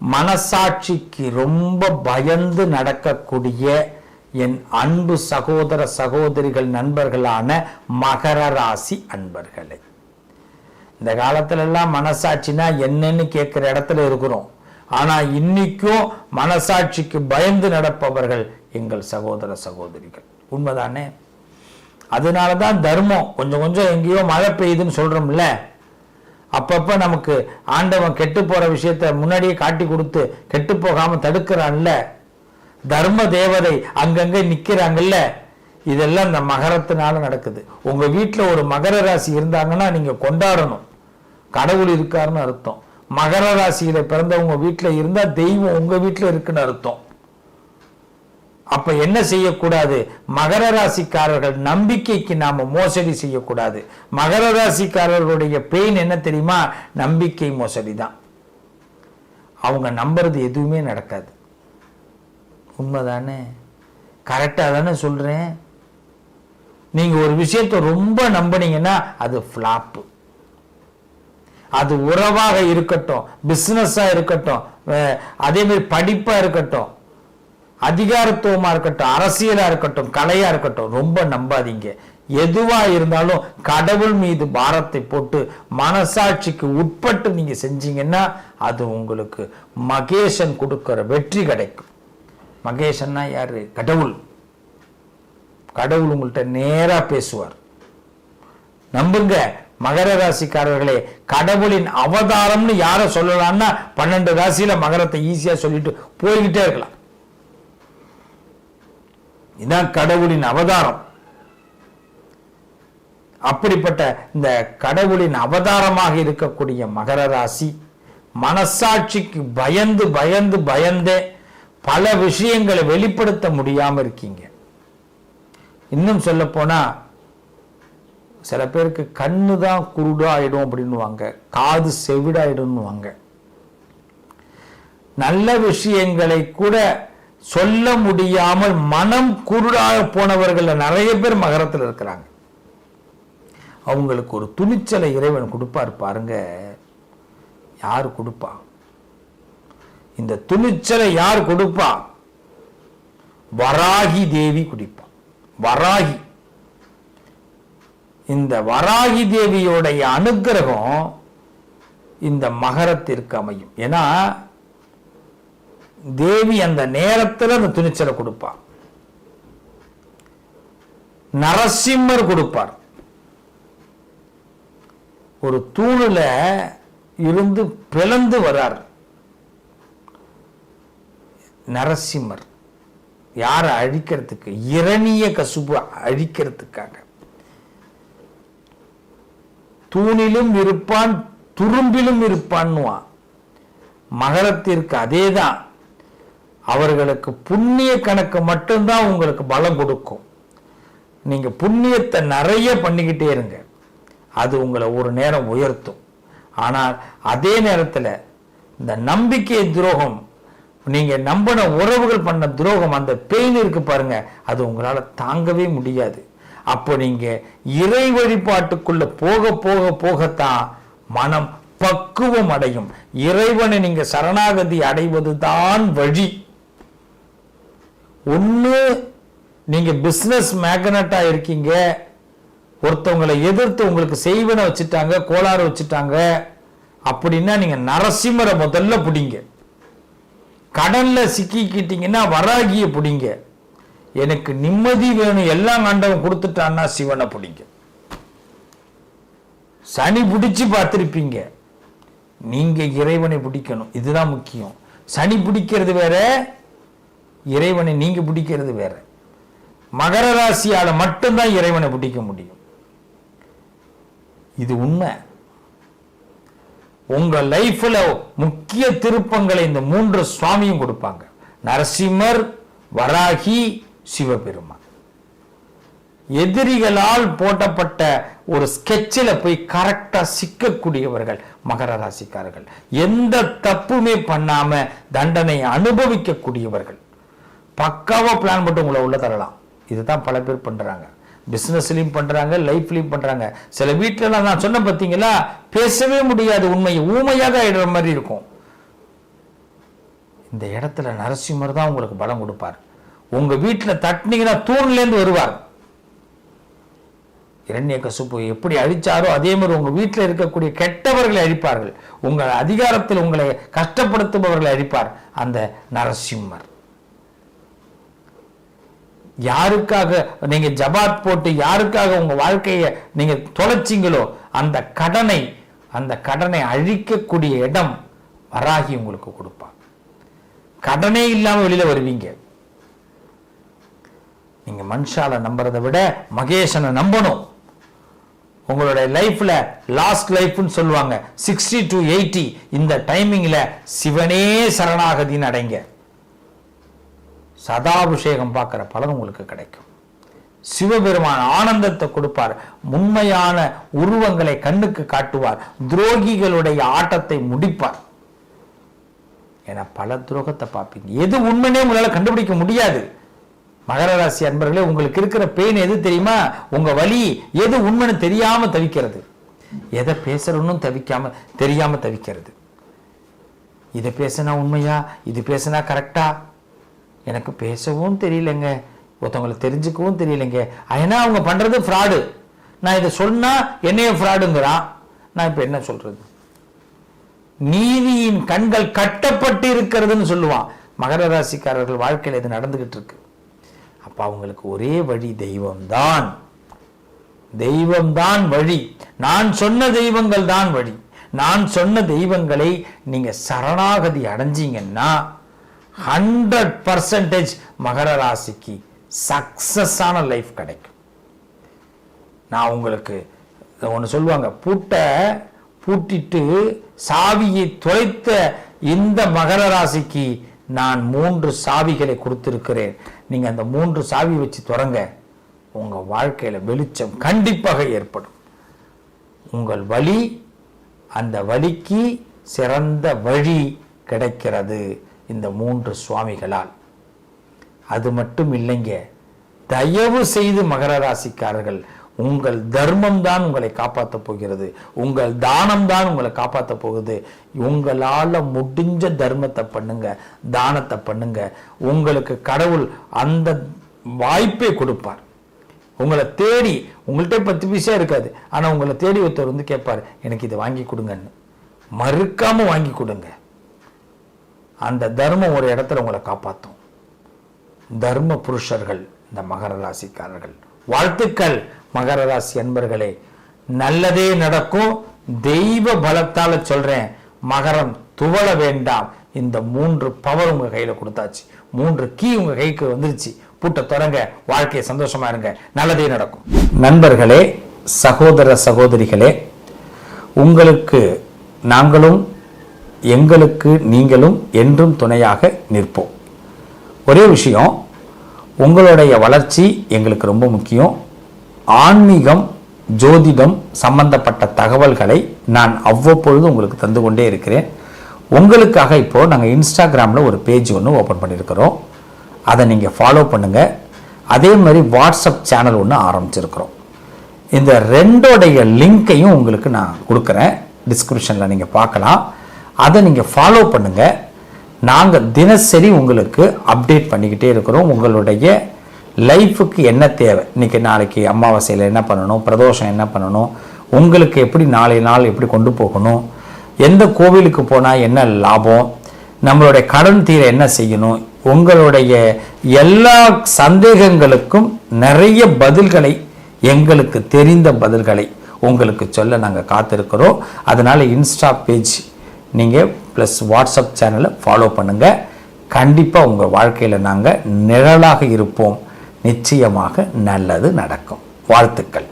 மனசாட்சிக்கு ரொம்ப பயந்து நடக்கக்கூடிய என் அன்பு சகோதர சகோதரிகள் நண்பர்களான மகர ராசி அன்பர்களே. இந்த காலத்திலெல்லாம் மனசாட்சினா என்னன்னு கேட்குற இடத்துல இருக்கிறோம். ஆனால் இன்னைக்கும் மனசாட்சிக்கு பயந்து நடப்பவர்கள் எங்கள் சகோதர சகோதரிகள். உண்மைதானே? அதனால தான் தர்மம். கொஞ்சம் கொஞ்சம் எங்கேயோ மழை பெய்யுதுன்னு சொல்கிறோம்ல அப்பப்போ நமக்கு ஆண்டவன் கெட்டு போகிற விஷயத்த முன்னாடியே காட்டி கொடுத்து கெட்டு போகாமல் தடுக்கிறான்ல? தர்ம தேவதை அங்கங்கே நிற்கிறாங்கல்ல இதெல்லாம் இந்த மகரத்தினால நடக்குது. உங்கள் வீட்டில் ஒரு மகர ராசி இருந்தாங்கன்னா நீங்கள் கொண்டாடணும். கடவுள் இருக்காருன்னு அர்த்தம். மகர ராசியில் பிறந்தவங்க வீட்டில் இருந்தால் தெய்வம் உங்கள் வீட்டில் இருக்குன்னு அர்த்தம். அப்ப என்ன செய்யக்கூடாது? மகர ராசிக்காரர்கள் நம்பிக்கைக்கு நாம மோசடி செய்யக்கூடாது. மகர ராசிக்காரர்களுடைய பெயின் என்ன தெரியுமா? நம்பிக்கை மோசடி தான் அவங்க நம்புறது எதுவுமே நடக்காது. உண்மைதானே? கரெக்டாக தானே சொல்றேன். நீங்க ஒரு விஷயத்தை ரொம்ப நம்பினீங்கன்னா அது ஃப்ளாப்பு அது உறவாக இருக்கட்டும் பிஸ்னஸாக இருக்கட்டும் அஹ் அதே மாதிரி படிப்பாக இருக்கட்டும் அதிகாரத்துவமா இருக்கட்டும் அரசியலா இருக்கட்டும் கலையா இருக்கட்டும் ரொம்ப நம்பாதீங்க. எதுவா இருந்தாலும் கடவுள் மீது பாரத்தை போட்டு மனசாட்சிக்கு உட்பட்டு நீங்க செஞ்சீங்கன்னா அது உங்களுக்கு மகேசன் கொடுக்கிற வெற்றி கிடைக்கும். மகேசன்னா யாரு? கடவுள். கடவுள் உங்கள்கிட்ட நேரா பேசுவார். நம்புங்க மகர ராசிக்காரர்களே கடவுளின் அவதாரம்னு யார சொல்லலாம்னா பன்னெண்டு ராசியில மகரத்தை ஈஸியா சொல்லிட்டு போய்கிட்டே இருக்கலாம். இதான் கடவுளின் அவதாரம். அப்படிப்பட்ட இந்த கடவுளின் அவதாரமாக இருக்கக்கூடிய மகர ராசி மனசாட்சிக்கு பயந்து பயந்து பயந்தே பல விஷயங்களை வெளிப்படுத்த முடியாம இருக்கீங்க. இன்னும் சொல்ல போனா சில பேருக்கு கண்ணு தான் குருடாயிடும் அப்படின்னுவாங்க காது செவிடாயிடும்னுவாங்க. நல்ல விஷயங்களை கூட சொல்ல முடியாமல் மனம் குருடாக போனவர்கள் நிறைய பேர் மகரத்தில் இருக்கிறாங்க. அவங்களுக்கு ஒரு துணிச்சலை இறைவன் கொடுப்பார் பாருங்க. யார் கொடுப்பா? இந்த துணிச்சலை யார் கொடுப்பா? வராகி தேவி குடிப்பா. வராகி. இந்த வராகி தேவியோடைய அனுக்கிரகம் இந்த மகரத்திற்கு அமையும். ஏன்னா தேவி அந்த நேரத்தில் அந்த துணிச்சலை கொடுப்பார். நரசிம்மர் கொடுப்பார். ஒரு தூணுல இருந்து பிளந்து வரார். நரசிம்மர். யாரை அழிக்கிறதுக்கு? இரணிய கசுபு அழிக்கிறதுக்காக. தூணிலும் இருப்பான் துரும்பிலும் இருப்பான்னுவான். மகரத்திற்கு அதேதான். அவர்களுக்கு புண்ணிய கணக்கு மட்டும்தான் உங்களுக்கு பலம் கொடுக்கும். நீங்கள் புண்ணியத்தை நிறைய பண்ணிக்கிட்டே இருங்க. அது உங்களை ஒரு நேரம் உயர்த்தும். ஆனால் அதே நேரத்தில் இந்த நம்பிக்கை துரோகம் நீங்கள் நம்பின உறவுகள் பண்ண துரோகம் அந்த பெயின் இருக்கு பாருங்க அது உங்களால் தாங்கவே முடியாது. அப்போ நீங்கள் இறை வழிபாட்டுக்குள்ள போக போக போகத்தான் மனம் பக்குவம் அடையும். இறைவனை நீங்கள் சரணாகதி அடைவதுதான் வழி. ஒன்று நீங்கள் பிஸ்னஸ் மேக்னட்டாக இருக்கீங்க. ஒருத்தவங்களை எதிர்த்து உங்களுக்கு செய்வனை வச்சுட்டாங்க கோளாறு வச்சுட்டாங்க அப்படின்னா நீங்கள் நரசிம்மரை முதல்ல பிடிங்க. கடலில் சிக்கிக்கிட்டீங்கன்னா வராகியை பிடிங்க. எனக்கு நிம்மதி வேணும் எல்லாம் ஆண்டவன் கொடுத்துட்டான்னா சிவனை பிடிங்க. சனி பிடிச்சி பார்த்துருப்பீங்க. நீங்கள் இறைவனை பிடிக்கணும் இதுதான் முக்கியம். சனி பிடிக்கிறது வேற இறைவனை நீங்க பிடிக்கிறது வேற. மகர ராசியால மட்டும்தான் இறைவனை பிடிக்க முடியும். இது உண்மை. உங்க லைஃப்ல முக்கிய திருப்பங்களை இந்த மூன்று சுவாமியும் கொடுப்பாங்க. நரசிம்மர் வராகி சிவபெருமான். எதிரிகளால் போட்டப்பட்ட ஒரு ஸ்கெட்சில் போய் கரெக்டா சிக்கக்கூடியவர்கள் மகர ராசிக்காரர்கள். எந்த தப்புமே பண்ணாம தண்டனை அனுபவிக்கக்கூடியவர்கள். பக்காவாக பிளான் போட்டு உங்களை உள்ளே தரலாம். இதுதான் பல பேர் பண்ணுறாங்க பிஸ்னஸ்லையும் பண்ணுறாங்க லைஃப்லையும் பண்ணுறாங்க சில வீட்டிலலாம் நான் சொன்ன பார்த்தீங்களா பேசவே முடியாது உண்மையை ஊமையாக ஆயிடுற மாதிரி இருக்கும். இந்த இடத்துல நரசிம்மர் தான் உங்களுக்கு பலம் கொடுப்பார். உங்கள் வீட்டில் தட்டினீங்கன்னா தூண்லேருந்து வருவார். இரண்ய கசுப்பு எப்படி அழிச்சாரோ அதே மாதிரி உங்கள் வீட்டில் இருக்கக்கூடிய கெட்டவர்களை அழிப்பார்கள். உங்கள் அதிகாரத்தில் உங்களை கஷ்டப்படுத்துபவர்களை அழிப்பார். அந்த நரசிம்மர். யாருக்காக நீங்க ஜபாத் போட்டு யாருக்காக உங்க வாழ்க்கையை நீங்க தொலைச்சிங்களோ அந்த கடனை அந்த கடனை அழிக்கக்கூடிய இடம் வராகி உங்களுக்கு கொடுப்பான். கடனே இல்லாமல் வெளியில வருவீங்க. நீங்க மனுஷால நம்புறதை விட மகேஷனை நம்பணும். உங்களுடைய லைஃப்ல லாஸ்ட் லைஃப்னு சொல்லுவாங்க சிக்ஸ்டி டு எயிட்டி இந்த டைமிங்ல சிவனே சரணாகதின்னு அடைங்க. சதாபிஷேகம் பார்க்குற பலன் உங்களுக்கு கிடைக்கும். சிவபெருமான் ஆனந்தத்தை கொடுப்பார். உண்மையான உருவங்களை கண்ணுக்கு காட்டுவார். துரோகிகளுடைய ஆட்டத்தை முடிப்பார். என பல துரோகத்தை பார்ப்பீங்க. எது உண்மையே உங்களால கண்டுபிடிக்க முடியாது. மகர ராசி அன்பர்களே உங்களுக்கு இருக்கிற பெயின் எது தெரியுமா? உங்க வலி எது உண்மைன்னு தெரியாம தவிக்கிறது. எதை பேசுறோன்னு தவிக்காம தெரியாம தவிக்கிறது. இதை பேசினா உண்மையா? இது பேசினா கரெக்டா எனக்கு பேசவும் தெரியலங்க. ஒருத்தவங்களை தெரிஞ்சுக்கவும் தெரியலங்க. ஏன்னா அவங்க பண்ணுறது ஃப்ராடு நான் இதை சொன்னால் என்னைய ஃப்ராடுங்கிறான் நான் இப்போ என்ன சொல்கிறது நீதியின் கண்கள் கட்டப்பட்டு இருக்கிறதுன்னு சொல்லுவான். மகர ராசிக்காரர்கள் வாழ்க்கையில் இது நடந்துக்கிட்டு இருக்கு. அப்போ அவங்களுக்கு ஒரே வழி தெய்வம்தான். தெய்வம்தான் வழி. நான் சொன்ன தெய்வங்கள் தான் வழி. நான் சொன்ன தெய்வங்களை நீங்கள் சரணாகதி அடைஞ்சீங்கன்னா ஹண்ட்ரட் பர்சன்டேஜ் மகர ராசிக்கு சக்சஸான லைஃப் கிடைக்கும். நான் உங்களுக்கு ஒன்று சொல்லுவாங்க. பூட்டை பூட்டிட்டு சாவியை தொலைத்த இந்த மகர ராசிக்கு நான் மூன்று சாவிகளை கொடுத்திருக்கிறேன். நீங்கள் அந்த மூன்று சாவி வச்சு தொடங்க. உங்கள் வாழ்க்கையில் வெளிச்சம் கண்டிப்பாக ஏற்படும். உங்கள் வழி அந்த வழிக்கு சிறந்த வழி கிடைக்கிறது. இந்த மூன்று சுவாமிகளால். அது மட்டும் இல்லைங்க தயவு செய்து மகர ராசிக்காரர்கள் உங்கள் தர்மம் தான் உங்களை காப்பாற்ற போகிறது உங்கள் தானம் தான் உங்களை காப்பாற்ற போகுது. உங்களால் முடிஞ்ச தர்மத்தை பண்ணுங்க தானத்தை பண்ணுங்க. உங்களுக்கு கடவுள் அந்த வாய்ப்பை கொடுப்பார். உங்களை தேடி உங்கள்கிட்ட பத்து பைசா இருக்காது ஆனால் உங்களை தேடி ஒருத்தர் வந்து கேட்பார் எனக்கு இதை வாங்கி கொடுங்கன்னு. மறுக்காமல் வாங்கி கொடுங்க. அந்த தர்மம் ஒரு இடத்துல உங்களை காப்பாற்றும் தர்ம புருஷர்கள் இந்த மகர ராசிக்காரர்கள். வாழ்த்துக்கள் மகர ராசி அன்பர்களே. நல்லதே நடக்கும். தெய்வ பலத்தால சொல்றேன் மகரம் துவள வேண்டாம். இந்த மூன்று பவர் உங்க கையில கொடுத்தாச்சு. மூன்று கீ உங்க கைக்கு வந்துருச்சு. பூட்ட தொடங்க வாழ்க்கையை சந்தோஷமா இருங்க. நல்லதே நடக்கும். நண்பர்களே சகோதர சகோதரிகளே உங்களுக்கு நாங்களும் எங்களுக்கு நீங்களும் என்றும் துணையாக நிற்போம். ஒரே விஷயம் உங்களுடைய வளர்ச்சி எங்களுக்கு ரொம்ப முக்கியம். ஆன்மீகம் ஜோதிடம் சம்பந்தப்பட்ட தகவல்களை நான் அவ்வப்பொழுது உங்களுக்கு தந்து கொண்டே இருக்கிறேன். உங்களுக்காக இப்போ நாங்கள் இன்ஸ்டாகிராமில் ஒரு பேஜ் ஒன்று ஓப்பன் பண்ணியிருக்கிறோம். அதை நீங்கள் ஃபாலோ பண்ணுங்கள் அதே மாதிரி வாட்ஸ்அப் சேனல் ஒன்று ஆரம்பிச்சிருக்கிறோம். இந்த ரெண்டோடைய லிங்க்கையும் உங்களுக்கு நான் கொடுக்குறேன். டிஸ்கிரிப்ஷனில் நீங்கள் பார்க்கலாம். அதை நீங்கள் ஃபாலோ பண்ணுங்கள் நாங்கள் தினசரி உங்களுக்கு அப்டேட் பண்ணிக்கிட்டே இருக்கிறோம். உங்களுடைய லைஃபுக்கு என்ன தேவை? இன்னைக்கு நாளைக்கு அமாவாசையில் என்ன பண்ணணும்? பிரதோஷம் என்ன பண்ணணும்? உங்களுக்கு எப்படி நாளை நாள் எப்படி கொண்டு போகணும்? எந்த கோவிலுக்கு போனால் என்ன லாபம்? நம்மளுடைய கடன் தீர என்ன செய்யணும்? உங்களுடைய எல்லா சந்தேகங்களுக்கும் நிறைய பதில்களை எங்களுக்கு தெரிந்த பதில்களை உங்களுக்கு சொல்ல நாங்கள் காத்திருக்கிறோம். அதனால இன்ஸ்டா பேஜ் நீங்கள் ப்ளஸ் வாட்ஸ்அப் சேனலை ஃபாலோ பண்ணுங்கள் கண்டிப்பாக உங்கள் வாழ்க்கையில் நாங்கள் நிழலாக இருப்போம். நிச்சயமாக நல்லது நடக்கும். வாழ்த்துக்கள்.